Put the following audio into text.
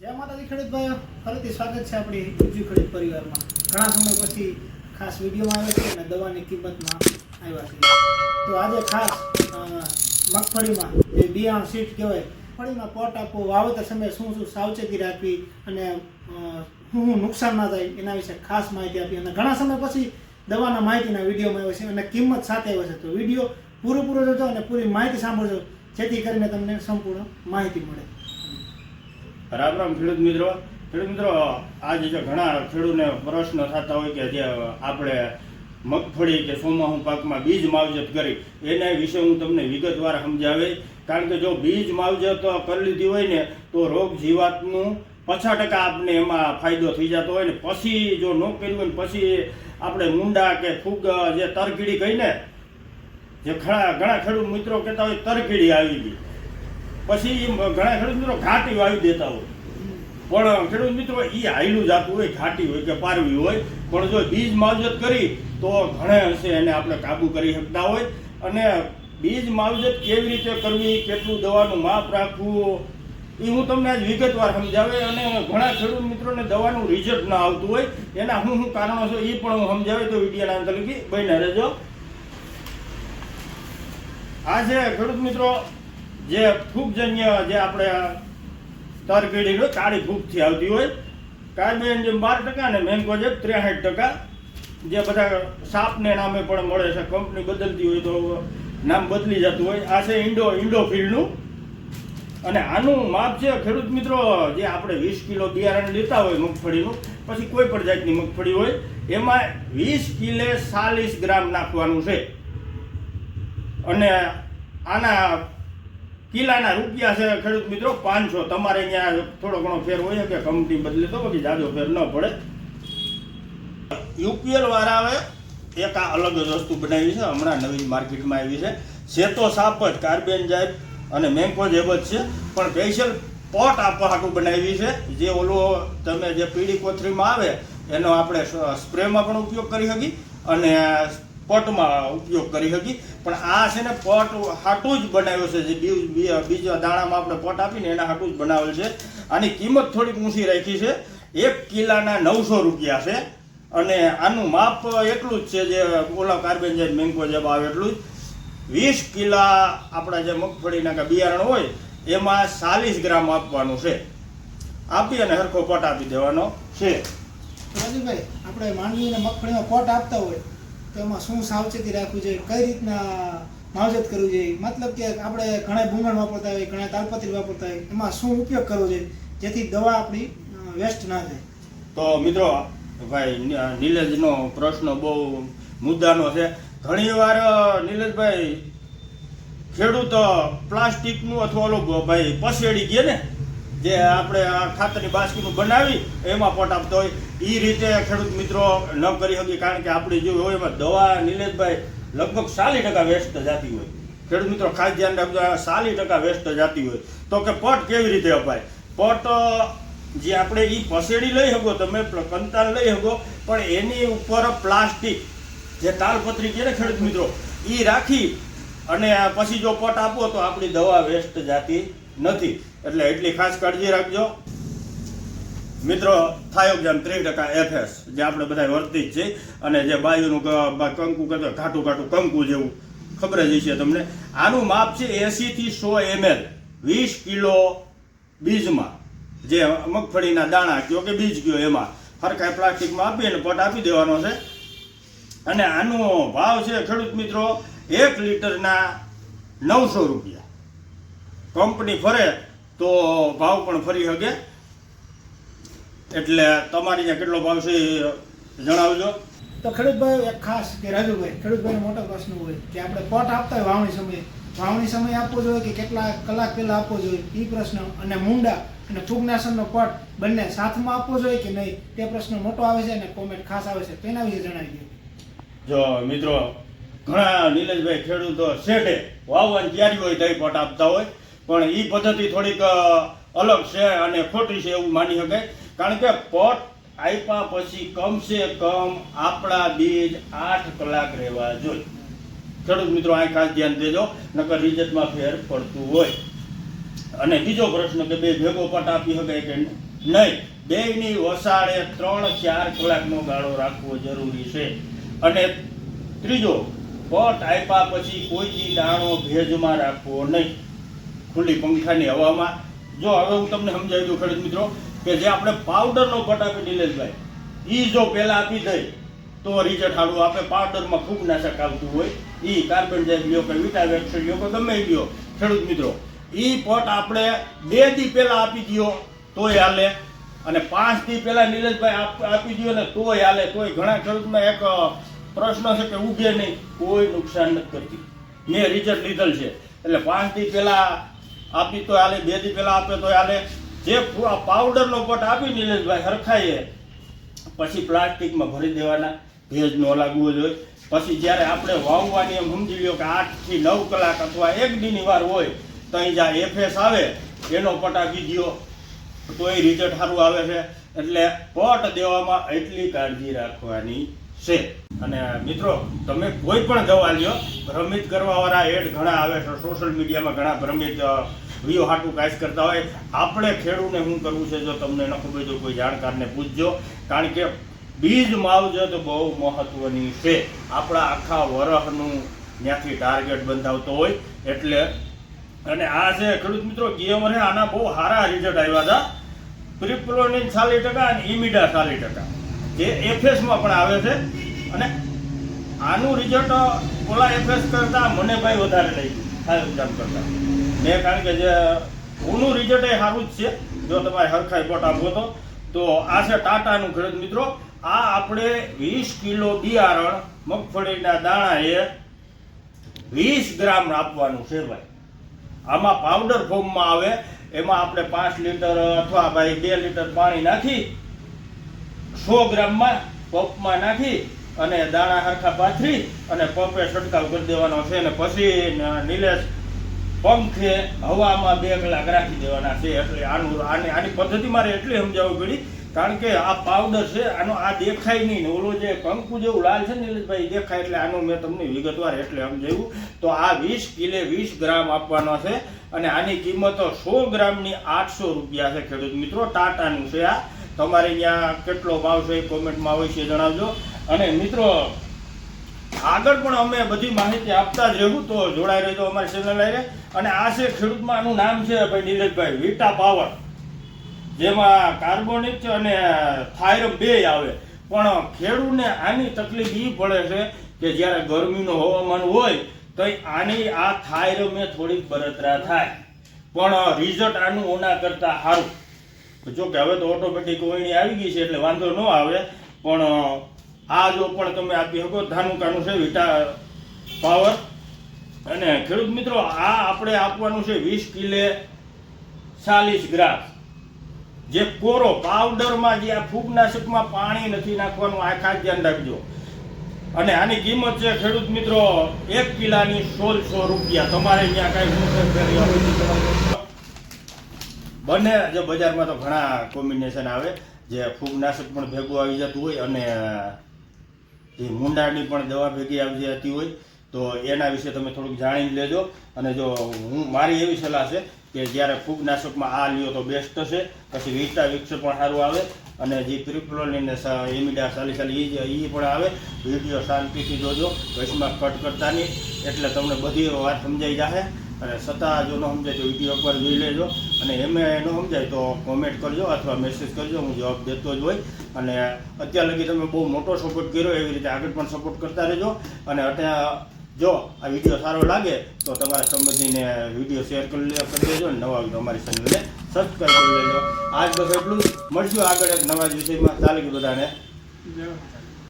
જય માતાજી ખેડૂત ભાઈઓ. ફરીથી સ્વાગત છે આપણી ઉજ્જુ ખેડૂત પરિવારમાં. ઘણા સમય પછી ખાસ વિડીયોમાં આવે છે અને દવાની કિંમતમાં આવ્યા છે તો આજે ખાસ મગફળીમાં જે બિયારણ સીટ કહેવાય મગફળીમાં પોટ આપવો વાવેતર સમયે શું શું સાવચેતી રાખવી અને શું શું નુકસાન ના થાય એના વિશે ખાસ માહિતી આપી. અને ઘણા સમય પછી દવાના માહિતીના વિડીયોમાં આવ્યો છે અને કિંમત સાથે આવ્યો છે તો વીડિયો પૂરો પૂરો જોજો અને પૂરી માહિતી સાંભળજો. જેથી કરીને તમને સંપૂર્ણ માહિતી મળે. રામ રામ ખેડૂત મિત્રો. ખેડૂત મિત્રો, આજે જે ઘણા ખેડૂતને પ્રશ્ન થતા હોય કે જે આપણે મગફળી કે સોમાહુ પાકમાં બીજ માવજત કરી, એના વિશે હું તમને વિગતવાર સમજાવે કારણ કે જો બીજ માવજત કરી લીધી હોય ને, તો રોગ જીવાતનું પચાસ ટકા આપને એમાં ફાયદો થઈ જતો હોય ને. પછી જો ન કર્યું હોય પછી આપણે મુંડા કે ફૂગ જે તરકીડી કહીને, જે ઘણા ઘણા ખેડૂત મિત્રો કહેતા હોય તરકીડી આવી ગઈ. પછી ઘણા ખેડૂત મિત્રો ઘાટી વાવી દેતા હોય. પણ ખેડૂત મિત્રો એ હાયલું જાતું હોય, ઘાટી હોય કે પારવી હોય, પણ જો બીજ માવજત કરી, તો ઘણે અંશે એને આપણે કાબુ કરી શકતા હોય. અને બીજ માવજત કેવી રીતે કરવી, કેટલું દવાનું માપ રાખવું એ હું તમને આજ વિગતવાર સમજાવે અને ઘણા ખેડૂત મિત્રોને દવાનું રિઝલ્ટ ના આવતું હોય, એના હું હું કારણો છે એ પણ હું સમજાવે તો વિડીયોના અંતર લગી બન્યા રહેજો. આ છે ખેડૂત મિત્રો જે ફૂગજન્ય જે આપણે તરકીડી હોય, કાળી ફૂગથી આવતી હોય, કાર્બન જે બાર ટકા ને જે ત્રેસઠ ટકા, જે બધા સાપને નામે પણ મળે છે, કંપની બદલતી હોય તો નામ બદલી જતું હોય, આ છે ઇન્ડો ઇન્ડો ફિલ્ડનું અને આનું માપ છે, ખેડૂત મિત્રો, જે આપણે વીસ કિલો બિયારણ લેતા હોય મગફળીનું, પછી કોઈ પણ જાતની મગફળી હોય, એમાં વીસ કિલે ચાલીસ ગ્રામ નાખવાનું છે. અને આના કિલ્લાના રૂપિયા છે ખેડૂત મિત્રો, પાંચસો. તમારે અહીંયા થોડો ઘણો ફેર હોય કે કંપની બદલે તો બાકી જાજો ફેર ન પડે. યુપીએલ વાળાએ એક આ અલગ જ વસ્તુ બનાવી છે, હમણાં નવી માર્કેટમાં આવી છે. શેતો સાપ જ, કાર્બેન જાઇબ અને મેંગો જેબ જ છે, પણ સ્પેશિયલ પોટ આપવા હાટું બનાવી છે. જે ઓલો તમે જે પીળી કોથળીમાં આવે, એનો આપણે સ્પ્રેમાં પણ ઉપયોગ કરી શકીએ. અને પોટમાં ઉપયોગ કરી શકી પણ આ છે ને પોટ હાટું જ બનાવ્યો છે. જે બીજ બીજા દાણામાં આપણે પોટ આપીને એના હાટું જ બનાવેલ છે. આની કિંમત થોડીક ઊંચી રાખી છે. એક કિલાના નવસો રૂપિયા છે. અને આનું માપ એટલું જ છે જે ઓલા કાર્બન જે મેંગો જે આવે એટલું જ. વીસ કિલા આપણા જે મગફળીના કે બિયારણ હોય, એમાં ચાલીસ ગ્રામ આપવાનું છે. આપી અને હરખો પોટ આપી દેવાનો છે. રાજુભાઈ, આપણે માંડવીને મગફળીમાં પોટ આપતા હોય તો એમાં શું સાવચેતી રાખવી જોઈએ? કઈ રીતના માવજત કરવું જોઈએ? મતલબ કે આપણે ઘણા ભૂંગણ વાપરતા હોય, ઘણા તાલપત્રી વાપરતા હોય, એમાં શું ઉપયોગ કરવો જોઈએ જેથી દવા આપણી વેસ્ટ ના થાય તો મિત્રો, ભાઈ, નિ- નિલેશનો પ્રશ્ન બહુ મુદ્દાનો છે. ઘણીવાર નિલેશભાઈ, ખેડૂત પ્લાસ્ટિકનું અથવા ઓલો, ભાઈ પસેડી ગયે ને જે આપણે આ ખાતરની બાસ્કીનું બનાવી, એમાં પોટ આપતો હોય. એ રીતે ખેડૂત મિત્રો ન કરી શકીએ કારણ કે આપણી જો હોય એમાં દવા, નિલેશભાઈ, લગભગ ચાલીસ ટકા વેસ્ટ જતી હોય. ખેડૂત મિત્રો, ખાસ ધ્યાન રાખજો ચાલીસ ટકા વેસ્ટ જતી હોય. તો કે પટ કેવી રીતે અપાય? પટ જે આપણે એ પસેડી લઈ શકો, તમે કંતાલ લઈ શકો, પણ એની ઉપર પ્લાસ્ટિક, જે તાલપત્રી કહે ને ખેડૂત મિત્રો એ રાખી અને પછી જો પટ આપો તો આપણી દવા વેસ્ટ જાતી નથી. એટલે એટલી ખાસ કાળજી રાખજો. મિત્રો થાયોગ્રામ ત્રીસ ટકા એફએસ જે આપણે બધા વર્તી જ છે અને જે બાયુનું કંકુ કહેતો ઘાટું ઘાટું કંકુ જેવું ખબર જ છે તમને. આનું માપ છે એસી થી સો એમએલ. વીસ કિલો બીજમાં. જે મગફળીના દાણા કયો કે બીજ કયો એમાં. ફરકાય પ્લાસ્ટિકમાં આપી અને પટ આપી દેવાનો છે. અને આનો ભાવ છે ખેડૂત મિત્રો, એક લીટરના નવસો રૂપિયા. કંપની ફરે તો ભાવ પણ ફરી શકે એટલે તમારી ત્યાં કેટલો ભાવ છે એ જણાવજો. તો ખેડૂતભાઈ એક ખાસ કે રાજુભાઈ ખેડૂતભાઈનો મોટો પ્રશ્ન હોય કે આપણે પોટ આપતા હોય વાવણી સમયે. વાવણી સમયે આપવો જોઈએ કે કેટલા કલાક પહેલા આપવો જોઈએ? એ પ્રશ્ન. અને મુંડા અને ફૂગનાશનનો પોટ બંને સાથમાં આપવો જોઈએ કે નહીં? તે પ્રશ્ન મોટો આવે છે અને કોમેન્ટ ખાસ આવે છે. તેના વિશે જણાવી દો જો મિત્રો ઘણા નીલેશભાઈ ખેડૂતો શેઠે વાવવાની તૈયારી હોય તો પટ આપતા હોય. પણ એ પદ્ધતિ થોડીક અલગ છે અને ખોટી છે એવું માની શકાય. કારણ કે પટ આપ્યા પછી કમસે કમ આપણા બીજ આઠ કલાક રહેવા જોઈએ. ખેડૂત મિત્રો, આ ખાસ ધ્યાન દેજો, નકર રિઝલ્ટમાં ફેર પડતું હોય. અને બીજો પ્રશ્ન કે બે ભેગો પટ આપી શકાય કે નહીં બેની વસાળે ત્રણ ચાર કલાકનો ગાળો રાખવો જરૂરી છે. અને ત્રીજો, પટ આપ્યા પછી કોઈ દાણો ભેજમાં રાખવો નહીં. ખુલ્લી પંખાની હવામાં. જો હવે હું તમને સમજાવી દઉં ખેડૂત મિત્રો, કે જે આપણે પાવડરનો પટ આપી નિલેશભાઈ એ જો પહેલાં આપી દઈ તો રિઝલ્ટ સારું આપણે પાવડરમાં ખૂબ નાશક આવતું હોય એ કાર્બન ડાયોક્સાઇડ લ્યો કે વિટામિન લ્યો કે ગમે લ્યો. ખેડૂત મિત્રો એ પટ આપણે બે દી પહેલાં આપી દો તોય હાલે. અને પાંચ દી પહેલા નીરજભાઈ આપી દો ને તોય હાલે. તોય ઘણા ખેડૂતમાં એક પ્રશ્ન છે કે ઉગે નહીં. કોઈ નુકસાન નથી કરતી. મેં રિઝલ્ટ લીધેલ છે. એટલે પાંચ દી પહેલા આપી તો આલે, બે દી પહેલાં આપે તો આલે. જે પાવડરનો પટ આપી નિલેશભાઈ હરખાઈએ, પછી પ્લાસ્ટિકમાં ભરી દેવાના, ભેજ ન લાગવો જોઈએ. પછી જ્યારે આપણે વાવવાની એમ સમજી લ્યો કે આઠથી નવ કલાક અથવા એક દીની વાર હોય, તો અહીં જ્યાં એફએસ આવે, એનો પટ આપી દો તો એ રિઝલ્ટ સારું આવે છે. એટલે પટ દેવામાં એટલી કાળજી રાખવાની છે. અને મિત્રો, તમે કોઈ પણ દવા લ્યો, ભ્રમિત કરવાવાળા એડ ઘણા આવે છે. સોશિયલ મીડિયામાં ઘણા ભ્રમિત વિયો હાટું કાંઈ કરતા હોય. આપણે ખેડૂને શું કરવું છે જો તમને ન ખબર તો કોઈ જાણકારને પૂછજો. કારણ કે બીજ માવજત બહુ મહત્વની છે. આપણા આખા વરહનું ત્યાંથી ટાર્ગેટ બંધાવતો હોય એટલે, અને આ છે ખેડૂત મિત્રો ગેમરે આના બહુ સારા રિઝલ્ટ આવ્યા હતા. પ્રિપ્રોનિન ચાલીસ ટકા અને ઇમિડા ચાલીસ ટકા. જે એફએસમાં પણ આવે છે. અને આનું રિઝલ્ટ ઓલા એફએસ કરતાં મને ભાઈ વધારે લઈ ગયું એક્ઝામ કરતા. મેં કારણ કે જે ઓનું રિઝલ્ટ એ સારું જ છે. જો તમારે હરખાઈ રિપોર્ટ આપવો તો. તો આ છે ટાટાનું ખેડૂત મિત્રો. આ આપણે વીસ કિલો બિયારણ મગફળીના દાણા એ વીસ ગ્રામ આપવાનું છે ભાઈ. આમાં પાવડર ફોર્મમાં આવે. એમાં આપણે પાંચ લીટર અથવા ભાઈ બે લીટર પાણી નાખી સો ગ્રામમાં પપમાં નાખી અને દાણા હરખા પાથરી અને પંપે છંટકાવ કરી દેવાનો છે અને પછી નિલેશ પંખે હવામાં બે કલાક રાખી દેવાના છે એટલે આનું આની આની પદ્ધતિ મારે એટલી સમજાવવી પડી, કારણ કે આ પાવડર છે, આનો આ દેખાય નહીં ઓલો જે કંકુ જેવું લાલ છે નિલેશભાઈ દેખાય એટલે આનું મેં તમને વિગતવાર એટલે સમજાવ્યું. તો આ વીસ કિલે વીસ ગ્રામ આપવાનો છે અને આની કિંમત સો ગ્રામની આઠસો રૂપિયા છે ખેડૂત મિત્રો, ટાટાનું છે આ. તમારે ત્યાં કેટલો ભાવ છે એ કોમેન્ટમાં અવશ્ય જણાવજો. અને મિત્રો, આગળ પણ અમે બધી માહિતી આપતા જ રહેવું, તો જોડાઈ રહેજો અમારી ચેનલ લઈને અને આ છે ખેડૂતમાં એનું નામ છે ભાઈ નીરજભાઈ, વિટા પાવર. જેમાં કાર્બોનિક અને થાયરમ બે આવે. પણ ખેડૂતને આની તકલીફ એ પડે છે કે જ્યારે ગરમીનું હવામાન હોય તો આની આ થાયરમે થોડીક બરતરા થાય. પણ રિઝલ્ટ આનું ઓના કરતાં સારું. જો કે હવે તો ઓટોમેટિક ઓયણી આવી ગઈ છે એટલે વાંધો ન આવે. પણ આ જો પણ તમે આપી શકો, ધાનુકાનું છે વિટા પાવર. અને ખેડૂત મિત્રો, આ આપણે આપવાનું છે વીસ કિલે ચાલીસ ગ્રામ. જે કોરો પાવડરમાં જે આ ફૂગનાશકમાં પાણી નથી નાખવાનું આ ખાસ ધ્યાન રાખજો. અને આની કિંમત છે ખેડૂત મિત્રો, એક કિલાની સોળસો રૂપિયા. તમારે અહીંયા કાંઈ શું કરી હોય તો તમારે બંને જે બજારમાં તો ઘણા કોમ્બિનેશન આવે, જે ફૂગનાશક પણ ભેગું આવી જતું હોય અને, જે મુંડાની પણ દવા ભેગી આવી જતી હોય, તો એના વિશે તમે થોડુંક જાણી લેજો. અને જો હું, મારી એવી સલાહ છે કે જ્યારે ફૂગનાશકમાં આ લ્યો તો બેસ્ટ છે, પછી વીટા વિક્ષ પણ સારું આવે, અને જે પ્રિપ્લોલિન એમિડા સાલી સાલી એ પણ આવે વીડિયો શાંતિથી જોજો વચમાં કટ કરતા નહીં, એટલે તમને બધી વાત સમજાઈ જશે અને છતાં જો ન સમજાય તો વીડિયો એકવાર જોઈ લેજો. અને એમે ન સમજાય તો કોમેન્ટ કરજો અથવા મેસેજ કરજો, હું જવાબ દેતો જ હોય. અને અત્યાર લગી તમે બહુ મોટો સપોર્ટ કર્યો, એવી રીતે આગળ પણ સપોર્ટ કરતા રહેજો. અને અત્યારે જો આ વીડિયો સારો લાગે, તો તમારા સંબંધીને વીડિયો શેર કરી દેજો અને નવા અમારી ચેનલને સબસ્ક્રાઈબ કરી લેજો. આજ બસ એટલું મળશું આગળ એક નવા જ વિષયમાં. ચાલે બધાને. જય